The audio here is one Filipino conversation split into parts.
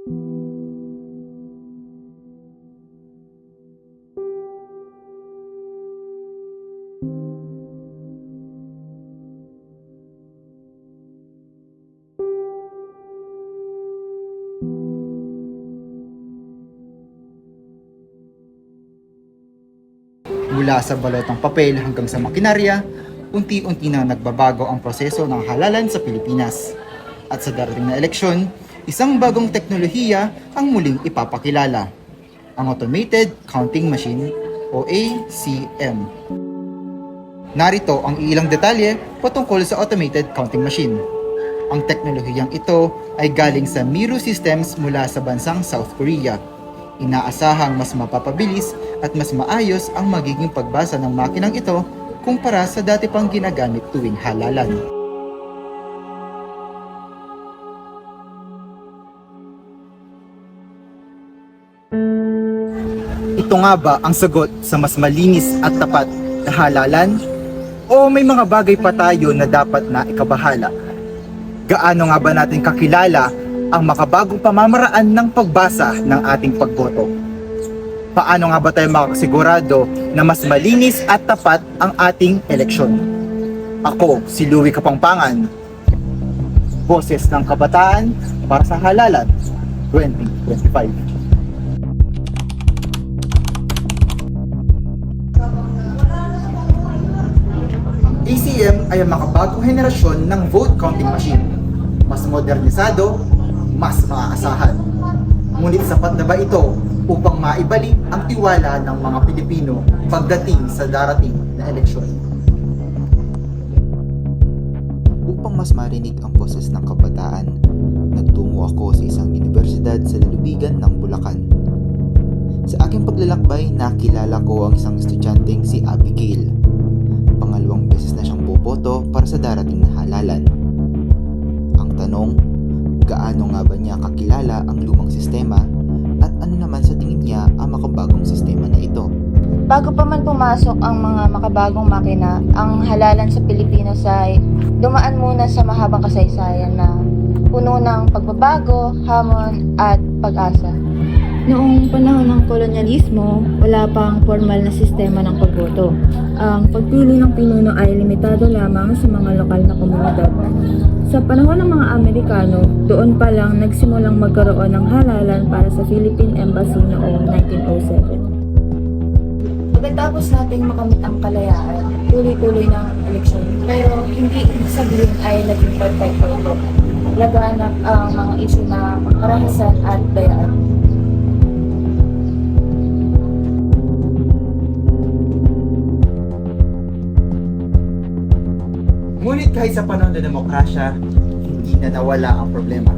Mula sa balotang papel hanggang sa makinarya, unti-unti na nagbabago ang proseso ng halalan sa Pilipinas. At sa darating na eleksyon, isang bagong teknolohiya ang muling ipapakilala. Ang Automated Counting Machine o ACM. Narito ang ilang detalye patungkol sa Automated Counting Machine. Ang teknolohiyang ito ay galing sa Miru Systems mula sa bansang South Korea. Inaasahang mas mapapabilis at mas maayos ang magiging pagbasa ng makinang ito kumpara sa dati pang ginagamit tuwing halalan. Ito nga ba ang sagot sa mas malinis at tapat na halalan? O may mga bagay pa tayo na dapat na ikabahala? Gaano nga ba natin kakilala ang makabagong pamamaraan ng pagbasa ng ating pagboto? Paano nga ba tayo makakasigurado na mas malinis at tapat ang ating eleksyon? Ako, si Louie Kapangpangan, Boses ng Kabataan para sa Halalan 2025. ACM ay ang makabagong henerasyon ng vote counting machine. Mas modernisado, mas maaasahan. Ngunit sapat na ba ito upang maibalik ang tiwala ng mga Pilipino pagdating sa darating na eleksyon? Upang mas marinig ang boses ng kabataan, nagtungo ako sa isang universidad sa lalawigan ng Bulacan. Sa aking paglalakbay, nakilala ko ang isang estudyanteng si Abigail. Pangalawang beses na siyang boboto para sa darating na halalan. Ang tanong, gaano nga ba niya kakilala ang lumang sistema at ano naman sa tingin niya ang makabagong sistema na ito? Bago pa man pumasok ang mga makabagong makina, ang halalan sa Pilipinas ay dumaan muna sa mahabang kasaysayan na puno ng pagbabago, hamon at pag-asa. Noong panahon ng kolonyalismo, wala pang formal na sistema ng pagboto. Ang pagpili ng pinuno ay limitado lamang sa mga lokal na komunidad. Sa panahon ng mga Amerikano, doon pa lang nagsimulang magkaroon ng halalan para sa Philippine Embassy noong 1907. Pagkatapos nating makamit ang kalayaan, tuloy-tuloy ng eleksyon. Pero hindi ibig sabihin ay naging perfecto ito. Laganap ang mga issue na karahasan at dayaan. Kahit sa panahon ng demokrasya, hindi na nawala ang problema.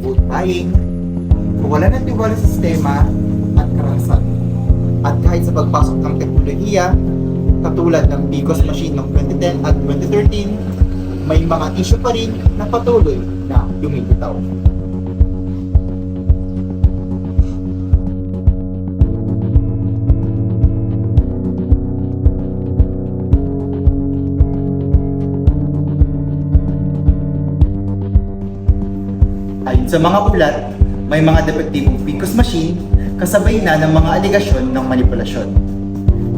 Vote buying, kawalan ng tiwala sa sistema at karahasan. At kahit sa pagpasok ng teknolohiya, katulad ng Bicos machine noong 2010 at 2013, may mga issue pa rin na patuloy na lumilitaw. Ayon sa mga ulat, may mga depektibong Picos machine kasabay na ng mga aligasyon ng manipulasyon.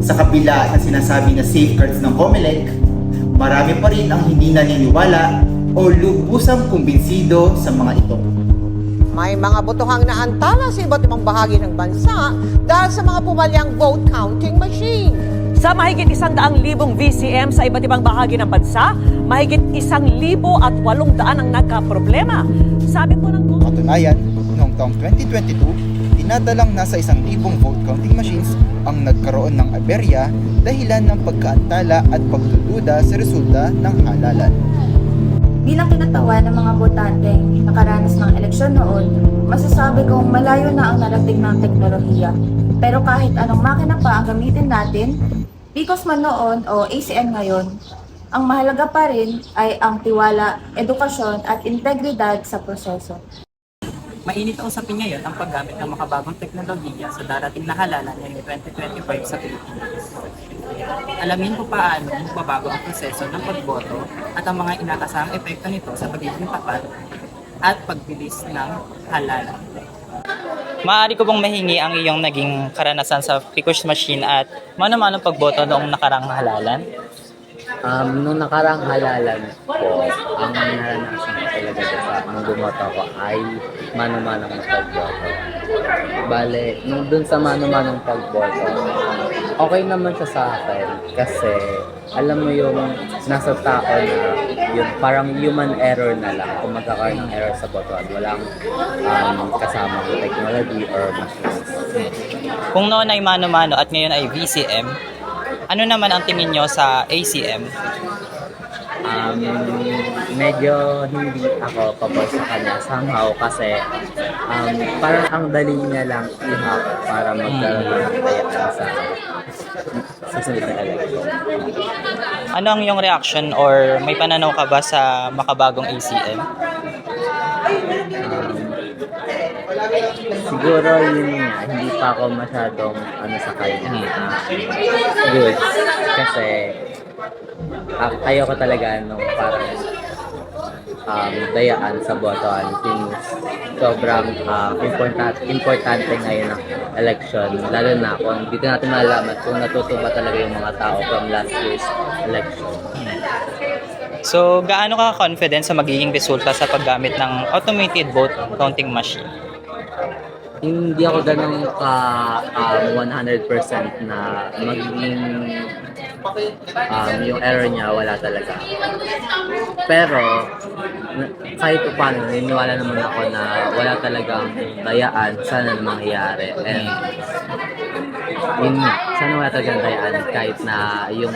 Sa kabila ng sinasabi na safeguards ng COMELEC, marami pa rin ang hindi naniniwala o lubusang kumbinsido sa mga ito. May mga botohang naantala sa iba't ibang bahagi ng bansa dahil sa mga pumalyang vote counting machine. Sa mahigit isang daang libong VCM sa iba't ibang bahagi ng bansa, mahigit isang libo at walong daan ang nagka-problema. Sabi po ng Katunayan, noong taong 2022, dinadalang nasa isang libong vote counting machines ang nagkaroon ng aberya dahilan ng pagkaantala at pagdududa sa resulta ng halalan. Bilang kinatawan ng mga botanteng nakaranas ng eleksyon noon, masasabi kong malayo na ang narating ng teknolohiya. Pero kahit anong makina pa ang gamitin natin, Bicos man noon o ACM ngayon, ang mahalaga pa rin ay ang tiwala, edukasyon at integridad sa proseso. Mainit ang usapin ngayon ang paggamit ng makabagong teknolohiya sa darating na halalan ngayong 2025 sa Pilipinas. Alamin kung paano magbabago ang proseso ng pagboto at ang mga inakasahang epekto nito sa pagiging tapat, at pagbilis ng halalan. Maaari ko bang mahingi ang iyong naging karanasan sa Picos Machine at mano-mano pagboto noong nakarang halalan? Um, nung nakarang halalan po, ang naranasan ko talaga sa nung bumoto ko ay mano-manong pagboto. Bale, nung dun sa mano-manong pagboto, okay naman siya sa akin kasi alam mo yung nasa tao na yung parang human error na lang kung magkakaroon ng error sa botohan. Walang um, kasamang technology or machines. Kung noon ay mano-mano at ngayon ay VCM, ano naman ang tingin nyo sa ACM? um, medyo hindi ako pabor sa kanya somehow kasi um, parang ang dali niya lang i-hack para magkaroon ng kayaan sa susunod na election. Ano ang iyong reaction or may pananaw ka ba sa makabagong ACM? Siguro yun hindi pa ako masyadong ano sa kanya uh, good kasi uh, ayoko talaga nung parang um, dayaan sa botohan since sobrang uh, important, importante ngayon ang election lalo na kung dito natin malalaman kung natutuwa talaga yung mga tao from last year's election. So, gaano ka confident sa magiging resulta sa paggamit ng automated vote counting machine? hindi ako ganun ka um, 100% na magiging um, yung error niya wala talaga. Pero kahit pa paano, naniniwala naman ako na wala talagang dayaan sana na mangyayari. And yun nga, sana wala talagang dayaan kahit na yung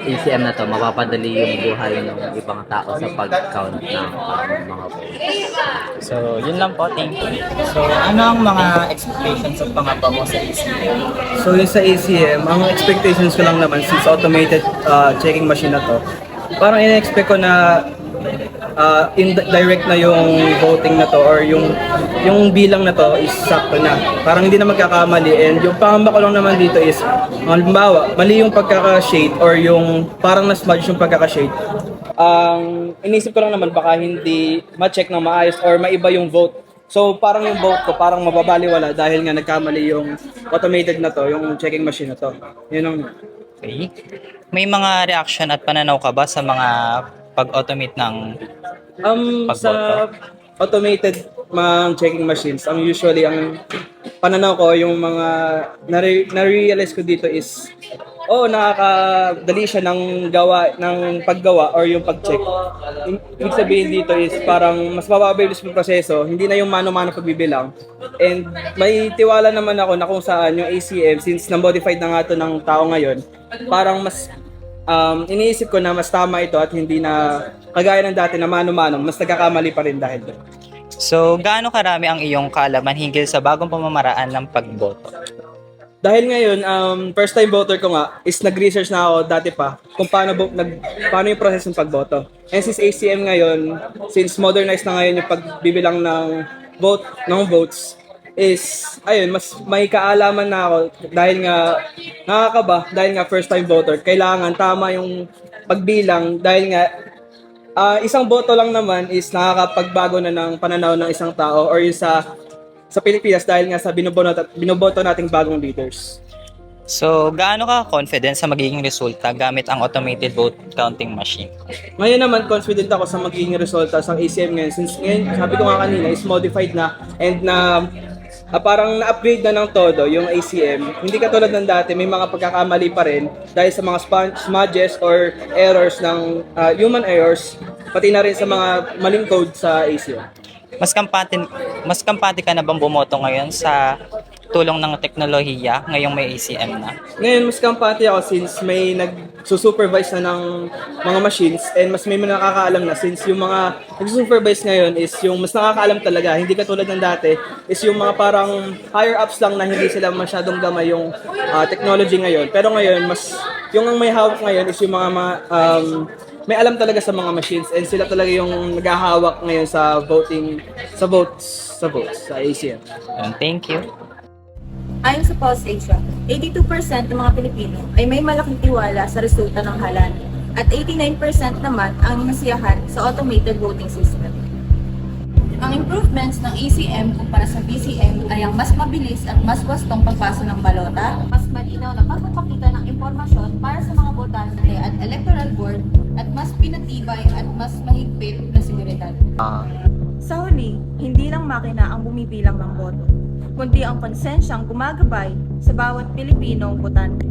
ACM na to, mapapadali yung buhay ng ibang tao sa pag-count ng um, mga votes. So, yun lang po. Thank you. So, ano ang mga expectations of pangapa mo sa ACM? So yung sa ACM, ang expectations ko lang naman since automated uh, checking machine na to, parang in-expect ko na uh, indirect na yung voting na to or yung yung bilang na to is sakto na. Parang hindi na magkakamali and yung pangamba ko lang naman dito is halimbawa, mali yung pagkaka-shade or yung parang na-smudge yung pagkaka-shade. Ang inisip ko lang naman baka hindi ma-check ng maayos or maiba yung vote So parang yung vote ko parang mababaliwala dahil nga nagkamali yung automated na to, yung checking machine na to. Yun ang Okay. May mga reaction at pananaw ka ba sa mga pag-automate ng um sa automated mga checking machines, ang usually ang pananaw ko yung mga nare- na-realize ko dito is oh nakakadali siya ng gawa ng paggawa or yung pag-check. Im- Ibig sabihin dito is parang mas mababilis yung proseso, hindi na yung mano-mano pagbibilang. And may tiwala naman ako na kung saan yung ACM since na-modified na nga to ng tao ngayon, parang mas um, iniisip ko na mas tama ito at hindi na kagaya ng dati na mano-mano, mas nagkakamali pa rin dahil doon. So, gaano karami ang iyong kaalaman hinggil sa bagong pamamaraan ng pagboto? Dahil ngayon, um, first time voter ko nga, is nag-research na ako dati pa kung paano, bo- nag, paano yung process ng pagboto. And since ACM ngayon, since modernized na ngayon yung pagbibilang ng vote, ng votes, is, ayun, mas may kaalaman na ako dahil nga, nakakaba, dahil nga first time voter, kailangan tama yung pagbilang dahil nga Ah, isang boto lang naman is nakakapagbago na ng pananaw ng isang tao or yung sa sa Pilipinas dahil nga sa binoboto, binoboto nating bagong leaders. So, gaano ka confident sa magiging resulta gamit ang automated vote counting machine? Ngayon naman, confident ako sa magiging resulta sa ACM ngayon since ngayon, sabi ko nga kanina, is modified na and na ah, parang na-upgrade na ng todo yung ACM. Hindi katulad ng dati, may mga pagkakamali pa rin dahil sa mga span- smudges or errors ng ah, human errors, pati na rin sa mga maling code sa ACM. Mas kampante, mas kampante ka na bang bumoto ngayon sa tulong ng teknolohiya ngayong may ACM na? Ngayon, mas kampante ako since may nag-supervise na ng mga machines and mas may mga nakakaalam na since yung mga nag-supervise ngayon is yung mas nakakaalam talaga. Hindi katulad ng dati is yung mga parang higher ups lang na hindi sila masyadong gamay yung ah, technology ngayon. Pero ngayon, mas yung ang may hawak ngayon is yung mga, mga um, may alam talaga sa mga machines and sila talaga yung naghahawak ngayon sa voting sa votes sa votes sa ACM. Thank you. Ayon sa Pulse Asia, 82% ng mga Pilipino ay may malaking tiwala sa resulta ng halalan at 89% naman ang nasiyahan sa automated voting system. improvements ng ACM kumpara sa BCM ay ang mas mabilis at mas wastong pagpasa ng balota, mas malinaw na pagpapakita ng impormasyon para sa mga botante at electoral board, at mas pinatibay at mas mahigpit na seguridad. Sa huli, hindi lang makina ang bumibilang ng boto, kundi ang konsensyang gumagabay sa bawat Pilipinong botante.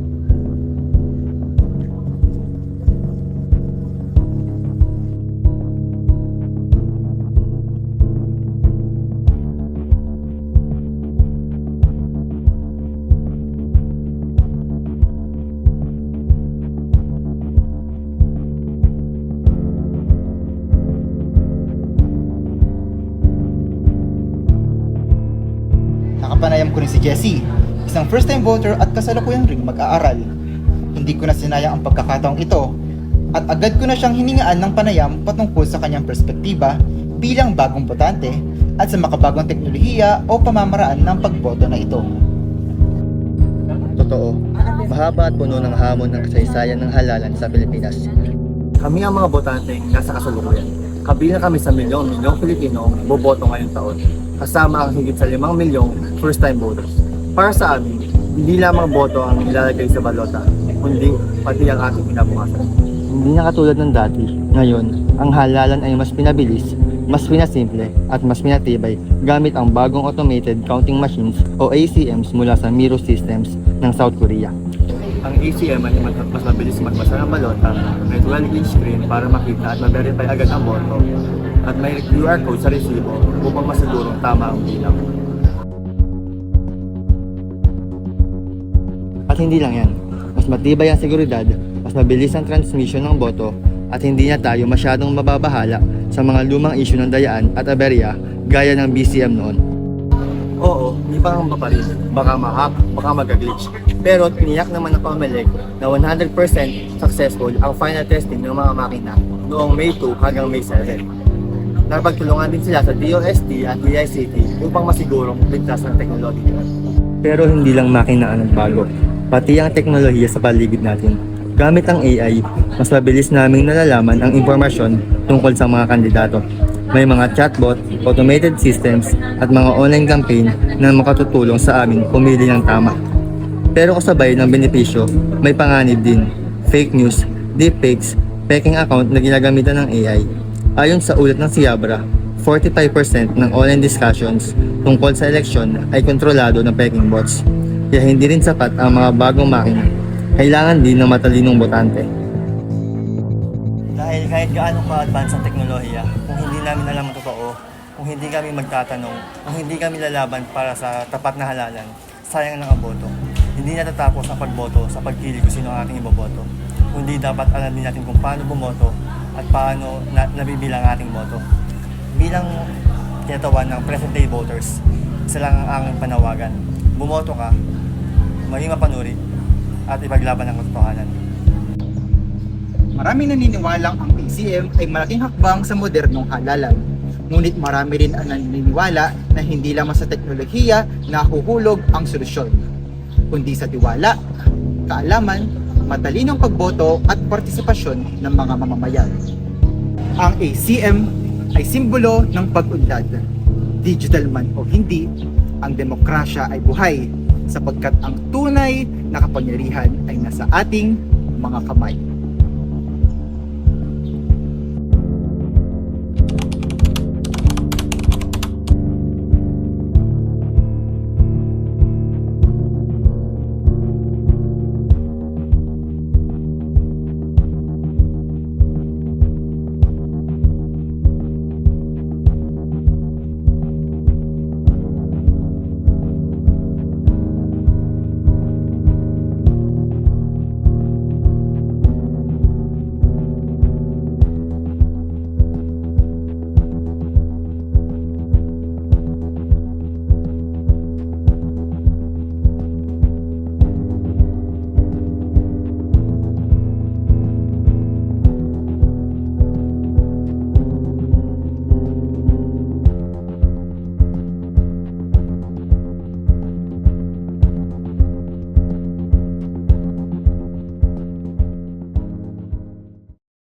Nakapanayam ko rin si Jessie, isang first-time voter at kasalukuyang ring mag-aaral. Hindi ko na sinayang ang pagkakataong ito at agad ko na siyang hiningaan ng panayam patungkol sa kanyang perspektiba bilang bagong botante at sa makabagong teknolohiya o pamamaraan ng pagboto na ito. Totoo, mahaba at puno ng hamon ng kasaysayan ng halalan sa Pilipinas. Kami ang mga botante nasa kasalukuyan. Kabilang kami sa milyong-milyong Pilipino boboto ngayong taon. Kasama ang higit sa 5 milyong first-time voters. Para sa amin, hindi lamang boto ang ilalagay sa balota, kundi pati ang ating kinabukasan. Hindi na katulad ng dati. Ngayon, ang halalan ay mas pinabilis, mas pinasimple, at mas pinatibay gamit ang bagong automated counting machines o ACMs mula sa Miro Systems ng South Korea. Ang ACM ay mas mabilis magbasa ng balota, may 12-inch screen para makita at ma-verify agad ang boto, at may QR code sa resibo upang masigurong tama ang bilang. At hindi lang yan, mas matibay ang seguridad, mas mabilis ang transmission ng boto, at hindi na tayo masyadong mababahala sa mga lumang issue ng dayaan at aberya gaya ng BCM noon. Oo, may pangamba pa rin. Baka ma-hack, baka mag-glitch. Pero tiniyak naman ng Comelec na 100% successful ang final testing ng mga makina noong May 2 hanggang May 7. Napagtulungan din sila sa DOST at DICT upang masigurong ligtas ang teknolohiya. Pero hindi lang makina ang nagbago, pati ang teknolohiya sa paligid natin. Gamit ang AI, mas mabilis naming nalalaman ang impormasyon tungkol sa mga kandidato. May mga chatbot, automated systems, at mga online campaign na makatutulong sa amin pumili ng tama. Pero kasabay ng benepisyo, may panganib din. Fake news, deepfakes, peking account na ginagamitan ng AI. Ayon sa ulat ng Siabra, 45% ng online discussions tungkol sa eleksyon ay kontrolado ng peking bots. Kaya hindi rin sapat ang mga bagong makina. Kailangan din ng matalinong botante. Dahil kahit gaano ka-advance ang teknolohiya, kung hindi namin alam ang totoo, kung hindi kami magtatanong, kung hindi kami lalaban para sa tapat na halalan, sayang lang ang boto. Hindi natatapos ang pagboto sa pagpili kung sino ang ating iboboto. Kundi dapat alam din natin kung paano bumoto at paano na, nabibilang ang ating boto. Bilang tinatawan ng present day voters, isa lang ang aking panawagan. Bumoto ka, maging mapanuri, at ipaglaban ang katotohanan. Marami naniniwalang ang PCM ay malaking hakbang sa modernong halalan. Ngunit marami rin ang naniniwala na hindi lamang sa teknolohiya nahuhulog ang solusyon, kundi sa tiwala, kaalaman, matalinong pagboto at partisipasyon ng mga mamamayan. Ang ACM ay simbolo ng pag-unlad. Digital man o hindi, ang demokrasya ay buhay sapagkat ang tunay na kapangyarihan ay nasa ating mga kamay.